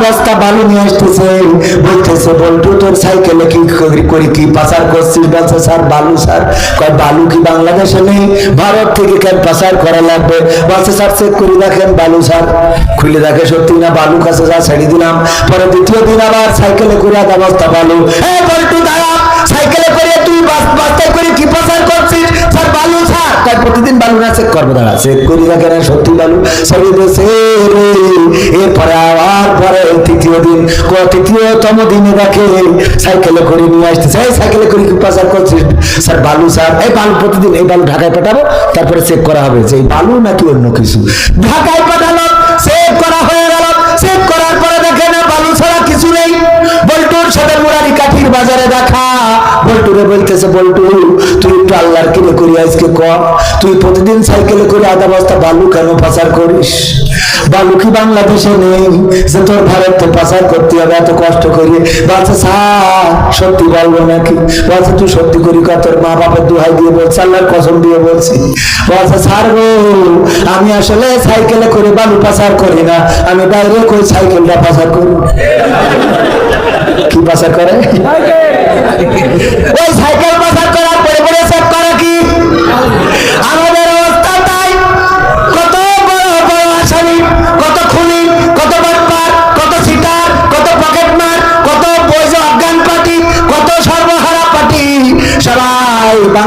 বস্তা বালু নিয়ে আসতেছে, বলতেছে, বল্টু, তোর সাইকেলে কি করি- কি পাচার করছিস? বলছে, স্যার, বালু, স্যার। কয়, বালু কি বাংলাদেশে নেই? ভারত থেকে কেন পাচার করা লাগবে? বলছে, স্যার, চেক করে দেখেন, বালু, স্যার। খুলে দেখে, সত্যি না, বালু কাছে যা, ছেড়ে দিলাম। পরে দ্বিতীয় দিন আবার সাইকেলে করে আধা বস্তা বালু এই বল্টু, দাঁড়া, সাইকেলে করে তুই বাস- বস্তায় করে কি পাচার বালু তাই প্রতিদিন বালু না চেক করব, দাঁড়া, চেক করি না সত্যি বালু? সবই এরপরে আবার পরে তৃতীয় দিন তৃতীয়তম দিনে দেখে সাইকেলে করে নিয়ে সাইকেলে করে কি পাচার স্যার, বালু স্যার এই বালু প্রতিদিন এই বালু ঢাকায় পাঠাবো, তারপরে চেক করা হবে যে বালু নাকি অন্য কিছু। ঢাকায় পাঠালো, চেক করা হয়ে গেল। চেক করার পরে দেখে না বালু ছাড়া কিছু নেই। বল্টুর সাথে মুরারি কাঠির বাজারে দেখা। বল্টুরে বলতেছে, বল্টু একটু আল্লাহর কিনে করি আজকে কম তুই প্রতিদিন সাইকেলে করে আধা বস্তা বালু কেন পাচার করিস? বালু কি বাংলাদেশে নেই যে তোর ভারতে পাচার করতে হবে? এত কষ্ট করি। বলছে স্যার সত্যি বলব নাকি? বলছে তুই সত্যি করি কা তোর মা বাপের দোহাই দিয়ে বলছে আল্লাহর কসম দিয়ে বলছি। বলছে স্যার গো আমি আসলে সাইকেলে করে বালু পাচার করি না। আমি বাইরে কই সাইকেলটা পাচার করি। কি পাচার করে? ওই সাইকেল পাচার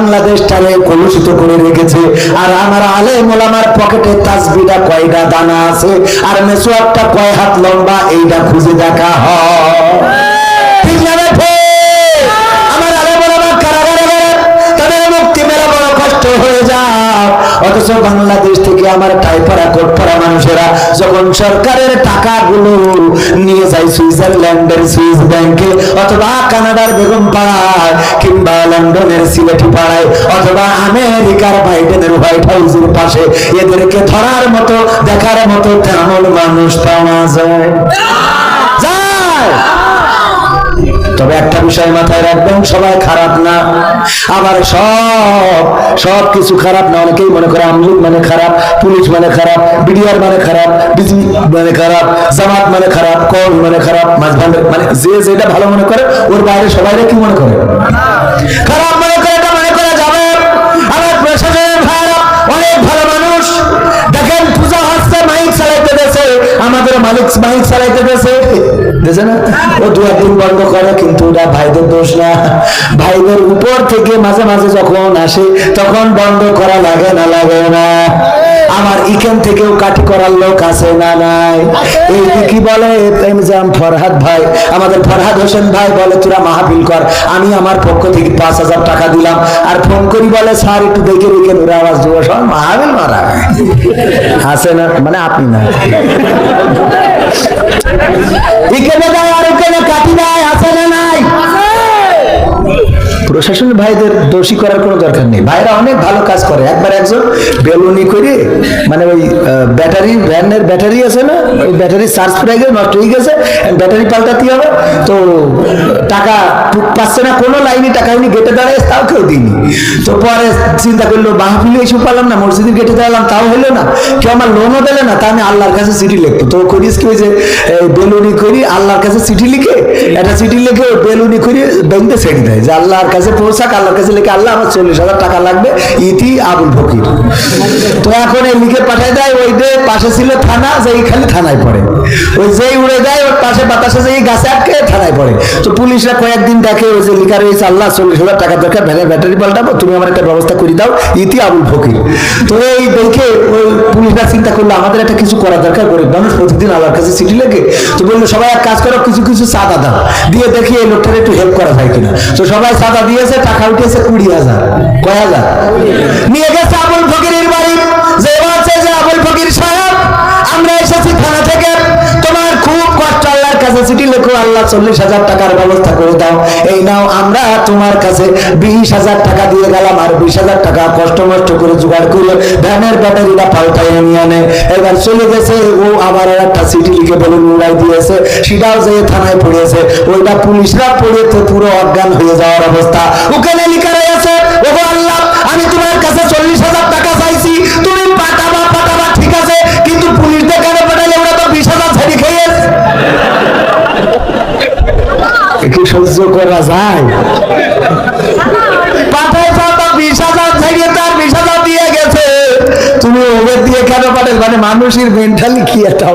বাংলাদেশটারে কলুষিত করে রেখেছে। আর আমার আলে মোলামার পকেটে তাসবিটা কয়টা দানা আছে? আর মেসোয়ারটা কয় হাত লম্বা এইটা খুঁজে দেখা হয়। অথচ বাংলাদেশ থেকে আমার টাইপাড়া কোটপাড়া মানুষেরা যখন সরকারের টাকাগুলো নিয়ে যায় সুইজারল্যান্ডের সুইস ব্যাংকে অথবা কানাডার বেগম পাড়ায় কিংবা লন্ডনের সিলেটি পাড়ায় অথবা আমেরিকার বাইডেনের হোয়াইট হাউসের পাশে, এদেরকে ধরার মতো, দেখার মতো তেমন মানুষ পাওয়া যায়। যায়! তবে একটা বিষয় মাথায় রাখবেন, সবাই খারাপ না। আবার সব সব কিছু খারাপ না, অনেকেই মনে করে আমলিগ মানে খারাপ, পুলিশ মানে খারাপ, বিডিআর মানে খারাপ বিজিবি মানে খারাপ, জামাত মানে খারাপ কল মানে খারাপ মাঝভান্ডার মানে যে যেটা ভালো মনে করে, ওর বাইরে সবাই কি মনে করে? খারাপ মনে করে এটা মনে করা যাবে। আমার প্রশাসনের ভাইরা অনেক ভালো মানুষ। দেখেন, পূজা হচ্ছে মাইক চালাইতে দেশে, আমাদের মালিক মাইক চালাইতে দেশে। দেশে না? ও দু একদিন বন্ধ করে কিন্তু ওটা ভাইদের দোষ না। ভাইদের উপর থেকে মাঝে মাঝে যখন আসে তখন বন্ধ করা লাগে না লাগে না। আমার থেকেও কাটি করার লোক আছে না নাই? এই কি বলে? প্রেমজাম ফরহাদ ভাই আমাদের ফরহাদ হোসেন ভাই বলে তোরা মাহফিল কর। আমি আমার পক্ষ থেকে পাঁচ হাজার টাকা দিলাম। আর ফোন করি বলে স্যার একটু দেখে দেখে ওরা আওয়াজ দেবো। সব মাহফিল মারা আছে না? মানে আপনি না। এখানে প্রশাসনের ভাইদের দোষী করার কোনো দরকার নেই। ভাইরা অনেক ভালো কাজ করে। একবার একজন বেলুনি করে মানে ওই ব্যাটারি ভ্যানের ব্যাটারি আছে না? ওই ব্যাটারি চার্জ পড়ে গেছে নষ্ট হয়ে গেছে ব্যাটারি পাল্টাতে হবে। তো, টাকা পাচ্ছে না, কোনো লাইনে টাকা হয়নি গেটে দাঁড়ায়, তাও কেউ দিইনি। তো পরে চিন্তা করল মাহফিলে এসে পারলাম না, মসজিদের গেটে দাঁড়ালাম, তাও হলো না। কেউ আমার লোনও দিলে না, তা আমি আল্লাহর কাছে চিঠি লিখতো তো করিস কি ওই যে বেলুনি করি, আল্লাহর কাছে চিঠি লিখে একটা চিঠি লিখে বেলুনি করে ব্যাংকে ছেড়ে দেয় যে আল্লাহর কাছে পৌঁছাক, আল্লাহর কাছে লিখে আল্লাহ আমার চল্লিশ হাজার টাকা লাগবে, ইতি আবুল ফকির। তো এখন এই লিখে পাঠায় দেয়, ওই যে পাশে ছিল থানা যে এইখানে থানায় পড়ে। ওই যেই উড়ে যায়, ওর পাশে বাতাসে যে এই গাছে আটকে থানায় পড়ে। তো পুলিশরা কয়েকদিন দেখে, ওই যে লিখা রয়েছে, আল্লাহ চল্লিশ হাজার টাকা দরকার ভ্যানের ব্যাটারি পাল্টাবো, তুমি আমার একটা ব্যবস্থা করে দাও, ইতি আবুল ফকির। তো এই দেখে ওই পুলিশরা চিন্তা করল, আমাদের একটা কিছু করা দরকার, গরিব মানুষ প্রতিদিন আল্লাহর কাছে চিঠি লেগে তো বলল, সবাই এক কাজ করো, কিছু কিছু চাঁদা দাও। দিয়ে দেখি এই লোকটার একটু হেল্প করা যায় কিনা। তো সবাই সাদা দিয়েছে, টাকা উঠেছে কুড়ি হাজার। কয় হাজার? নিয়ে গেছে ফকিরের আল্লাহ চল্লিশ হাজার টাকার ব্যবস্থা করে দাও। এই নাও, আমরা তোমার কাছে বিশ হাজার টাকা দিয়ে গেলাম আর বিশ হাজার টাকা কষ্ট মষ্ট করে জোগাড় করে ভ্যানের ব্যাটারিটা পাল্টাই নিয়ে আনে। এবার চলে গেছে, ও আবার একটা সিটি লিখে বলে উড়াই দিয়েছে। সেটাও যে থানায় পড়েছে ওইটা পুলিশরা পড়ে পুরো অজ্ঞান হয়ে যাওয়ার অবস্থা। ওখানে লিখা যায়। দিয়ে কেন পাঠাই মানে মানুষের কি একটা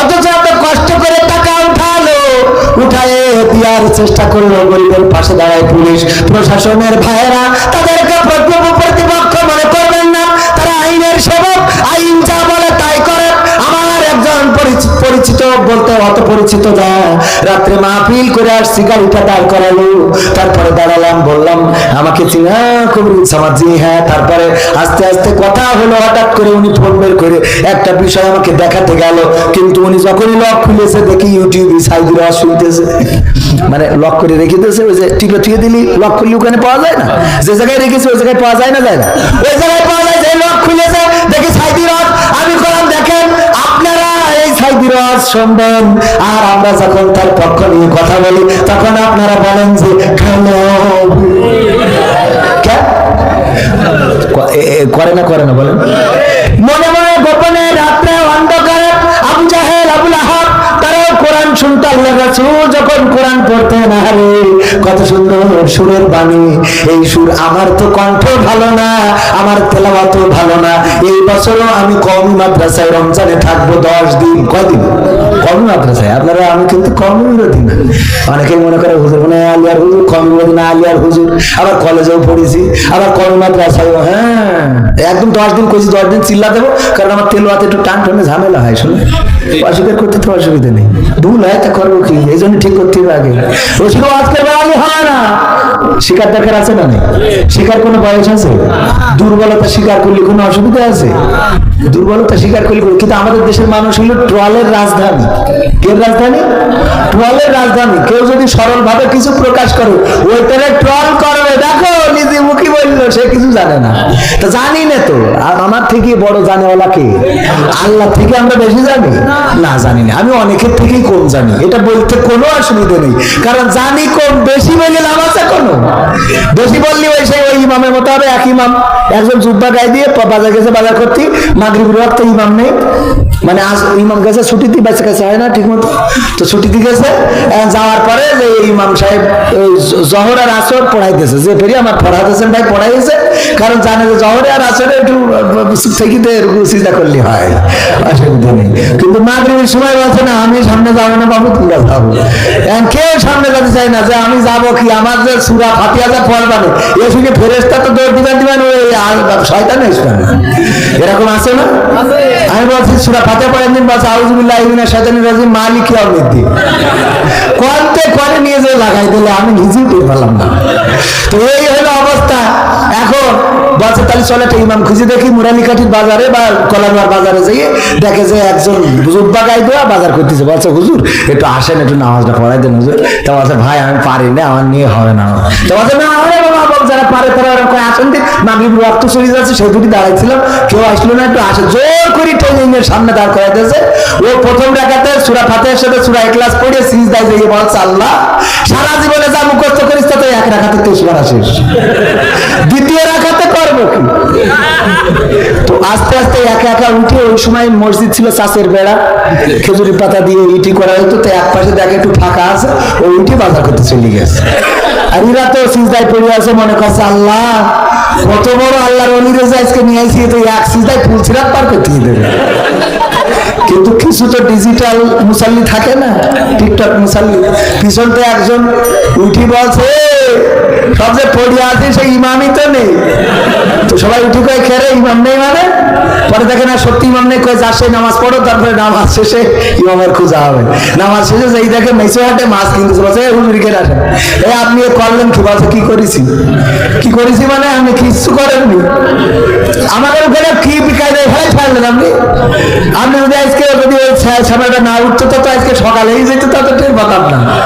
অথচ কষ্ট করে টাকা উঠালো। চেষ্টা করল গরিবের পাশে দাঁড়ায় পুলিশ। প্রশাসনের ভাইয়েরা তাদেরকে পরিচিত বলতে অত পরিচিত যা রাত্রে মাহফিল করে আসছি গাড়িটা দাঁড় করালো। তারপরে দাঁড়ালাম, বললাম, আমাকে চিনা খুব সমাজি হ্যাঁ। তারপরে আস্তে আস্তে কথা হলো, হঠাৎ করে উনি ফোন বের করে একটা বিষয় আমাকে দেখাতে গেল। কিন্তু উনি যখনই লক খুলেছে, দেখি ইউটিউবে সাইদুর শুনতেছে। মানে লক করে রেখে দিয়েছে, ওই যে টিপে থুয়ে দিলি, লক করলে ওখানে পাওয়া যায় না? যে জায়গায় রেখেছে, ওই জায়গায় পাওয়া যায় না যায় না? ওই জায়গায় পাওয়া যায়, যে লক খুলেছে, দেখি শুনবেন আর আমরা যখন তার পক্ষ নিয়ে কথা বলি, তখন আপনারা বলেন যে করে না করে না, বলেন। মনে মনে গোপনে রাত্রে অন্ধকারে আবু আবুল আহাব, তারাও কোরআন শুনতে লেগেছে যখন কোরআন পড়তেন আরে কত সুন্দর সুরের বাণী। এই সুর আমার তো কণ্ঠ ভালো না, আমার তেলাওয়াতও ভালো না। এই বছরও আমি কমি মাদ্রাসায় রমজানে থাকব দশ দিন। কদিন কমি মাদ্রাসায় আপনারা আমি কিন্তু কমি বিরোধী না অনেকেই মনে করে, হুজুর মানে আলিয়ার হুজুর কমি বিরোধী না, আলিয়ার হুজুর। আবার কলেজেও পড়েছি, আবার কমি মাদ্রাসায়ও হ্যাঁ একদম দশ দিন কইছি, দশ দিন চিল্লা দেবো, কারণ আমার তেলোয়াতে একটু টান টানে ঝামেলা হয়, শুনে। অস্বীকার করতে তো অসুবিধা নেই। ভুল হয় তা করব কি এই জন্য ঠিক করতে হবে আগে। রসিকও আজকের বেড়ালে হয় না। শিকার দেখার আছে না শিকার কোনো বয়স আছে? দুর্বলতা স্বীকার করলে কোনো অসুবিধা আছে? দুর্বলতা স্বীকার করলে কিন্তু আমাদের দেশের মানুষ হলো ট্রলের রাজধানী। কে রাজধানী? ট্রলের রাজধানী। কেউ যদি সরল ভাবে কিছু প্রকাশ করে ওইটারে ট্রল করবে, দেখো। বলল সে কিছু জানে না। তো জানি না তো। আর আমার থেকে বড় জানেওয়ালা কে? আল্লাহ থেকে আমরা বেশি জানি? না জানি না। আমি অনেকের থেকেই কম জানি। এটা বলতে কোনো অসুবিধা নেই। কারণ জানি কম, বেশি বলে লাভ আছে কোনো? বেশি বললে ওই সেই ওই ইমামের মতো হবে, এক ইমাম, একজন জুব্বা গায়ে দিয়ে বাজার গেছে, বাজার করতে। মাগরিব রক্ত ইমাম নেই। মানে আজ ইমাম গেছে ছুটিতে বাচ্চা কাছে হয় না ঠিক মতো তো ছুটি ছুটিতে গেছে যাওয়ার পরে যে ইমাম সাহেব জহর আর আসর পড়াইতেছে। যে ফেরি আমার পড়াতেছেন ভাই পড়াইছে। কারণ জানে যে জহরে আর আসরে একটু থেকে সিজা করলে হয়। অসুবিধা নেই। কিন্তু মাগরিবের সময় বলছে না আমি সামনে যাব না বাবু তোমরা যাব এখন কেউ সামনে যেতে চাই না যে আমি যাব কি? আমার যে সুরা ফাটিয়া যা পড়বানে এ শুনে ফেরেস্তা তো দৌড় দিবেন দিবেন ওই শয়তান ইসলাম এরকম আছে না? আমি বলছি সুরা ফাতে পড়েন দিন বলছে আউজুবিল্লাহ ইবিনা শয়তানি রাজিম মালিক ইয়াউমিদ্দিন। কোয়ান্তে করে নিয়ে যে লাগাই দিলে আমি নিজেই পেয়ে পেলাম না। তো এই তাহলে চলে একটা ইমাম খুঁজে দেখি মুরালিকাঠির বাজারে বা কলারবার বাজারে যেয়ে দেখে যে একজন জুব্বা গাই দেওয়া বাজার করতেছে। বলছে, হুজুর, একটু আসেন, একটু নামাজটা পড়াই দেন, হুজুর। বলছে, ভাই, আমি পারি না, আমার নিয়ে হবে না। তো বলছে, না বাবা যারা পারে তারা আসেন রক্ত চলে যাচ্ছে দুটি দাঁড়াইছিলাম কেউ আসলো না, একটু আসে, জোর করে ট্রেনিং সামনে দাঁড় দিয়েছে ও প্রথম ডাকাতে সুরা ফাতের সাথে সুরা ক্লাস পড়ে সিজ দায় দিয়ে বলছে, আল্লাহ, সারা জীবনে যা মুখস্থ করিস তাতে এক রাখাতে তেইশ আসিস। দ্বিতীয় রাখাতে কি তো আস্তে আস্তে একা একা উঠে ওই সময় মসজিদ ছিল চাষের বেড়া। খেজুরি পাতা দিয়ে ইটি করা হতো, তো এক পাশে দেখে একটু ফাঁকা আছে, ও উঠে বাজার করতে চলে গেছে। আর তো সিজদায় পড়ে আছে, মনে করছে, আল্লাহ, কত বড় আল্লাহর অলিরে আজকে নিয়ে আসি তো এক সিজদায় ফুল পার করতে দেবে। কিন্তু কিছু তো ডিজিটাল মুসাল্লি থাকে না টিকটক মুসাল্লি। পিছনতে একজন উঠি বলছে সব যে পড়িয়া আছে, সেই ইমামই তো নেই। তো সবাই উঠি কয়ে খেরে, ইমাম নেই মানে? পরে দেখে না সত্যি ইমাম নেই, কয়ে যাচ্ছে নামাজ পড়ো, তারপরে নামাজ শেষে ইমামের খোঁজা হবে। নামাজ শেষে যেই দেখে মেসে হাটে, মাছ কিনতেছে বলছে, "এ, হুজুর খেয়ে আসেন। এ, আপনি করলেন কি? বলছে, কি করেছি? কি করেছি মানে আমি কিচ্ছু করেননি। আমাদের ওখানে কি কায়দা ফেলে ছাড়লেন আপনি? আপনি যদি আজকে যদি ওই সময়টা না উঠতো, তো আজকে সকালেই যেত তত টের পাতাম না।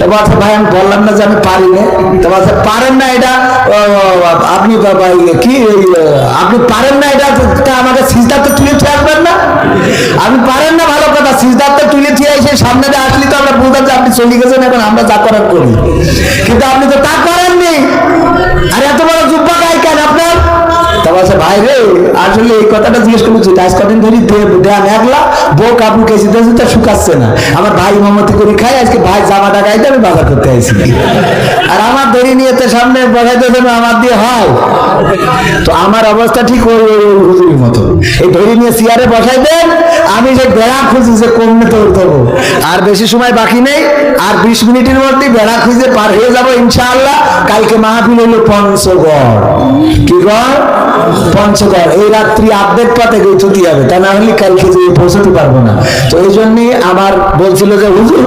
তো বলছে, ভাই, আমি বললাম না যে আমি পারি তো আপনি কি আপনি পারেন না এটা, তা আমাকে সিজদাতে তুলে ঠিক আসবেন না? আপনি পারেন না ভালো কথা সিজদাতে তুলে ঠিক এসে সামনে দিয়ে আসলে তো আমরা বুঝতাম যে আপনি চলে গেছেন, এখন আমরা যা করার করি। কিন্তু আপনি তো তা করেননি। আর এত বড় জুব্বা গায়ে কেন আপনার? দিয়েছে আমার ভাই মামতি করে খাই আজকে ভাই জামাটা গাইতে আমি বাজার করতে আইছি। আর আমার দড়ি নিয়ে তো সামনে বসাইতে দেবে আমার দিয়ে হয়। তো আমার অবস্থা ঠিক ওই হুজুরের মতো। এই দড়ি নিয়ে চেয়ারে বসাই দেন আমি যে বেড়া খুঁজি যে কমনে তো দেবো। আর বেশি সময় বাকি নেই, আর বিশ মিনিটের মধ্যে বেড়া খুঁজে পার হয়ে যাব ইনশাআল্লাহ। কালকে মাহফিল হলো পঞ্চগড়। কি গড়? এই রাত্রি পাতে ছুটি হবে। তা না হলে কালকে পৌঁছতে পারব না। তো এই আমার বলছিল যে, হুজুর,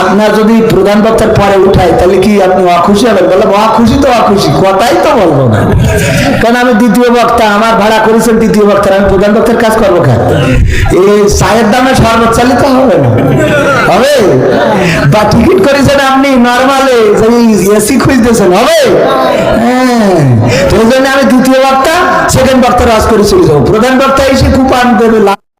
আপনার যদি প্রধান বক্তার পরে উঠাই তাহলে কি আপনি অখুশি হবেন? বললাম, অখুশি তো অখুশি, কথাই তো বলব না। কারণ আমি দ্বিতীয় বক্তা, আমার ভাড়া করেছেন দ্বিতীয় বক্তার আমি প্রধান বক্তার কাজ করব কেন? এই চায়ের দামে শরবত চালিত হবে না। হবে? বা টিকিট করেছেন আপনি নর্মালে এসি খুঁজতেছেন, হবে? হ্যাঁ। জন্য আমি দ্বিতীয় বক্তা সেকেন্ড বক্তা রাজ করে চলে যাব প্রধান বক্তা এসে কুপান দেবে